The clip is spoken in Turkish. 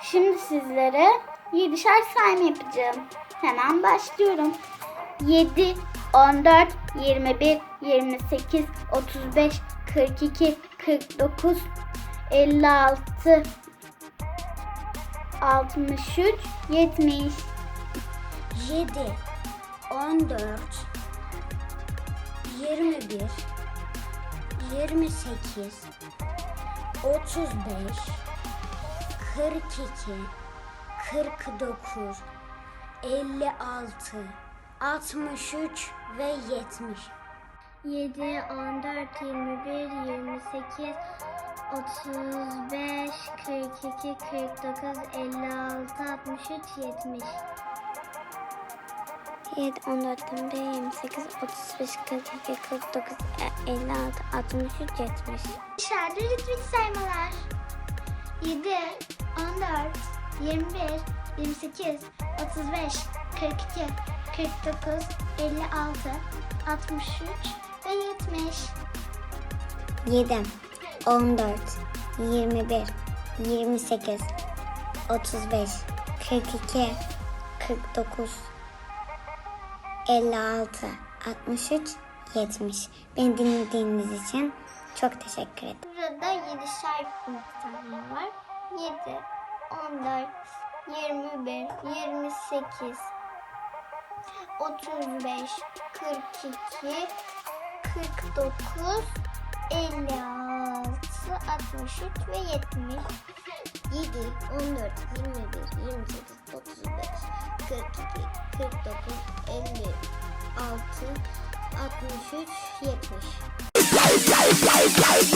Şimdi sizlere 7'şer sayma yapacağım. Hemen başlıyorum. 7, 14, 21, 28, 35, 42, 49, 56, 63, 70. 7, 14, 21, 28, 35, 42, 49, 56, 63 ve 70. 7, 14, 21, 28, 35, 42, 49, 56, 63, 70. 7, 14, 21, 28, 35, 42, 49, 56, 63, 70. Dışarıda ritmik saymalar. 7, 14, 21, 28, 35, 42, 49, 56, 63 ve 70. 7, 14, 21, 28, 35, 42, 49, 56, 63, 70. Beni dinlediğiniz için çok teşekkür ederim. Burada 7'şer miktarlar var. 7, 14, 21, 28, 35, 42, 49, 56, 63 ve 70. 7, 14, 21, 28, 35, 42, 49, 56, 63, 70.